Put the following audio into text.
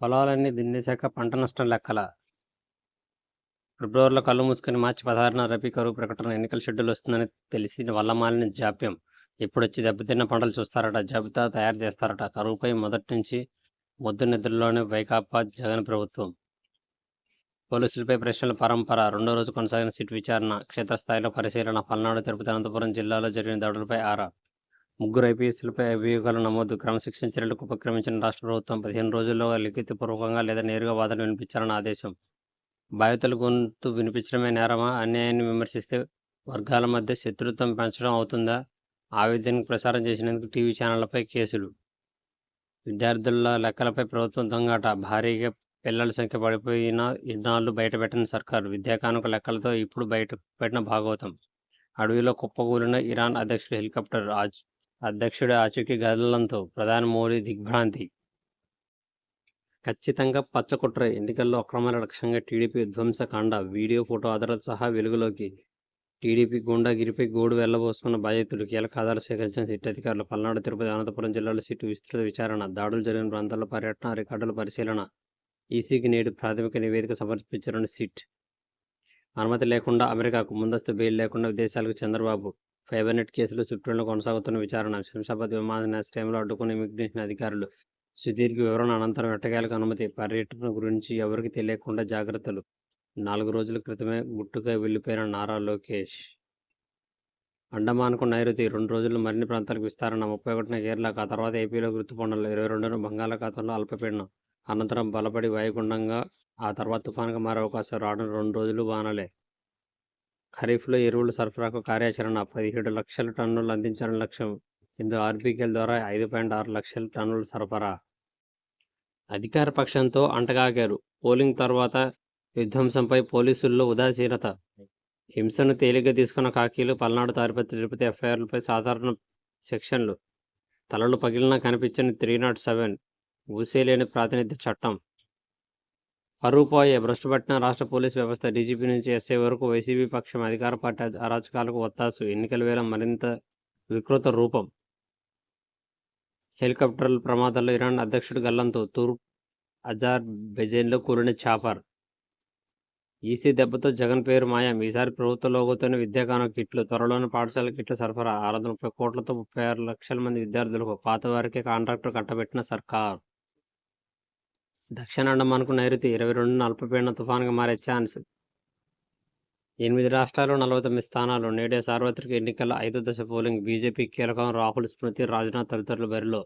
పొలాలన్నీ దున్నేశాక పంట నష్టం లెక్కల. ఫిబ్రవరిలో కళ్ళు మూసుకొని మార్చి పదహారున రబీ కరువు ప్రకటన ఎన్నికల షెడ్యూల్ వస్తుందని తెలిసి వల్లమాలిన జాప్యం. ఎప్పుడొచ్చి దెబ్బతిన్న పంటలు చూస్తారట జాబితా తయారు చేస్తారట. కరువుపై మొదటి నుంచి మొద్దు నిద్రలోనే వైకాపా జగన్ ప్రభుత్వం. పోలీసులపై ప్రశ్నల పరంపర రెండో రోజు కొనసాగిన సిట్ విచారణ క్షేత్రస్థాయిలో పరిశీలన పల్నాడు తిరుపతి అనంతపురం జిల్లాలో జరిగిన దాడులపై ఆరా ముగ్గురు ఐపీఎస్లపై అభియోగాలు నమోదు. క్రమశిక్షణ చర్యలకు ఉపక్రమించిన రాష్ట్ర ప్రభుత్వం పదిహేను రోజుల్లో లిఖితపూర్వకంగా లేదా నేరుగా వాదన వినిపించాలని ఆదేశం. బాధితుల గొంతు వినిపించడమే నేరమా? అన్యాయాన్ని విమర్శిస్తే వర్గాల మధ్య శత్రుత్వం పెంచడం అవుతుందా? ఆవేదనకు ప్రసారం చేసినందుకు టీవీ ఛానళ్ళపై కేసులు. విద్యార్థుల లెక్కలపై ప్రభుత్వం దొంగాట. భారీగా పిల్లల సంఖ్య పడిపోయిన ఇన్నాళ్ళు బయటపెట్టిన సర్కారు. విద్యా కానుక లెక్కలతో ఇప్పుడు బయటపెట్టిన భాగవతం. అడవిలో కుప్పకూలిన ఇరాన్ అధ్యక్షుడు హెలికాప్టర్ ఆజ్ అధ్యక్షుడి ఆచూకీ గదలంతో ప్రధాని మోడీ దిగ్భ్రాంతి. ఖచ్చితంగా పచ్చకుట్ర ఎన్నికల్లో అక్రమాల లక్ష్యంగా టీడీపీ విధ్వంసకాండ వీడియో ఫోటో ఆధారాలు సహా వెలుగులోకి. టీడీపీ గుండాగిరిపై గోడు వెళ్ళబోసుకున్న బాధితులు కీలక ఆధారాలు సేకరించిన సిట్ అధికారులు పల్నాడు తిరుపతి అనంతపురం జిల్లాలో సిట్టు విస్తృత విచారణ దాడులు జరిగిన ప్రాంతాల్లో పర్యటన రికార్డుల పరిశీలన ఈసీకి నేడు ప్రాథమిక నివేదిక సమర్పించారని సిట్. అనుమతి లేకుండా అమెరికాకు ముందస్తు బెయిల్ లేకుండా విదేశాలకు చంద్రబాబు ఫైబర్ నెట్ కేసులో సుప్రీంలో కొనసాగుతున్న విచారణ. శంషాబాద్ విమానాశ్రయంలో అడ్డుకున్న ఇమిగ్రేషన్ అధికారులు సుదీర్ఘ వివరణ అనంతరం ఎట్టకేలకు అనుమతి పర్యటన గురించి ఎవరికి తెలియకుండా జాగ్రత్తలు. నాలుగు రోజుల క్రితమే గుట్టుగా వెళ్ళిపోయిన నారా లోకేష్. అండమాన్కు నైరుతి రెండు రోజుల్లో మరిన్ని ప్రాంతాలకు విస్తరణ. ముప్పై ఒకటిన కేరళకు ఆ తర్వాత ఏపీలో గుర్తుపొండలు ఇరవై రెండున బంగాళాఖాతంలో అల్పపీడనం. అనంతరం బలపడి వాయుగుండంగా ఆ తర్వాత తుఫాన్గా మారే అవకాశం రావడం రెండు రోజులు వానలే. ఖరీఫ్లో ఎరువుల సరఫరాకు కార్యాచరణ పదిహేడు లక్షల టన్నులు అందించడం లక్ష్యం. ఇందులో ఆర్బీకేల ద్వారా ఐదు పాయింట్ ఆరు లక్షల టన్నుల సరఫరా. అధికార పక్షంతో అంటగాగారు. పోలింగ్ తర్వాత విధ్వంసంపై పోలీసుల్లో ఉదాసీనత. హింసను తేలిగ్గా తీసుకున్న కాకీలు పల్నాడు తారిపత్రి తిరుపతి ఎఫ్ఐఆర్లపై సాధారణ సెక్షన్లు. తలలు పగిలినా కనిపించని త్రీ నాట్ సెవెన్. ఊసేలేని ప్రాతినిధ్య చట్టం. అరూపాయే పోయే భ్రష్టుపట్టిన రాష్ట్ర పోలీస్ వ్యవస్థ డీజీపీ నుంచి ఎస్ఐ వరకు వైసీపీ పక్షం అధికార పార్టీ అరాచకాలకు ఒత్తాసు. ఎన్నికల వేళ మరింత వికృత రూపం. హెలికాప్టర్ల ప్రమాదాల్లో ఇరాన్ అధ్యక్షుడు గల్లంతో తూర్పు అజార్ బెజైన్లో కూలిన చాపర్. ఈసీ దెబ్బతో జగన్ పేరు మాయం. ఈసారి ప్రభుత్వ లోగోతోనే విద్యాకాను కిట్లు త్వరలోనే పాఠశాల కిట్ల సరఫరా. ఆరు వందల ముప్పై కోట్లతో ముప్పై ఆరు లక్షల మంది విద్యార్థులకు పాత వారికే కాంట్రాక్టర్ కట్టబెట్టిన సర్కార్. దక్షిణాండం అనుకు నైరుతి ఇరవై రెండు అల్పపీడన తుఫాన్గా మారే ఛాన్స్. ఎనిమిది రాష్ట్రాలు నలభై తొమ్మిది స్థానాలు నేడే సార్వత్రిక ఎన్నికల ఐదో దశ పోలింగ్. బీజేపీ కీలకం రాహుల్ స్మృతి రాజ్నాథ్ తదితరుల బరిలో.